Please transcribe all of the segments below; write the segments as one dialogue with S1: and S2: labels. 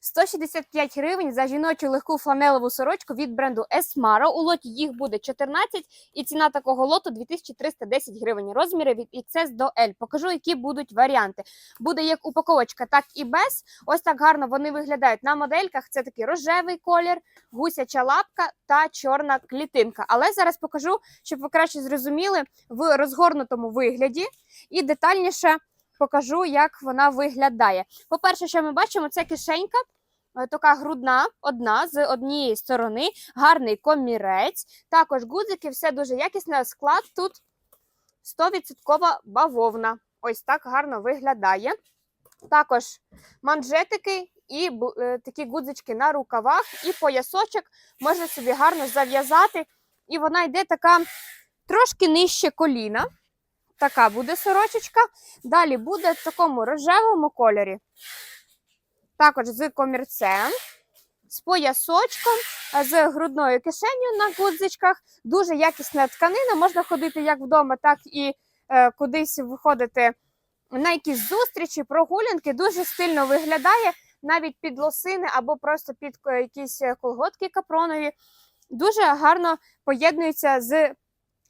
S1: 165 гривень за жіночу легку фланелеву сорочку від бренду Esmara. У лоті їх буде 14, і ціна такого лоту 2310 гривень. Розміри від XS до L. Покажу, які будуть варіанти. Буде як упаковочка, так і без. Ось так гарно вони виглядають на модельках. Це такий рожевий колір, гусяча лапка та чорна клітинка. Але зараз покажу, щоб ви краще зрозуміли в розгорнутому вигляді і детальніше покажу, як вона виглядає. По-перше, що ми бачимо, це кишенька. е, Така грудна, одна з однієї сторони, гарний комірець. Також гудзики, все дуже якісне. Склад тут 100% бавовна. Ось так гарно виглядає. Також манжетики і е, такі гудзички на рукавах, і поясочок можна собі гарно зав'язати. І вона йде така трошки нижче коліна. Така буде сорочечка. Далі буде в такому рожевому кольорі. Також з комірцем, з поясочком, з грудною кишенею на гудзичках. Дуже якісна тканина. Можна ходити як вдома, так і е, кудись виходити на якісь зустрічі, прогулянки. Дуже стильно виглядає навіть під лосини або просто під е, якісь е, колготки капронові. Дуже гарно поєднується з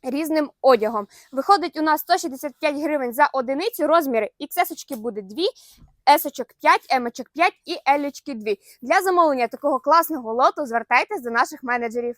S1: різним одягом. Виходить у нас 165 гривень за одиницю. Розміри XS буде 2, S 5, M 5 і L 2. Для замовлення такого класного лоту звертайтесь до наших менеджерів.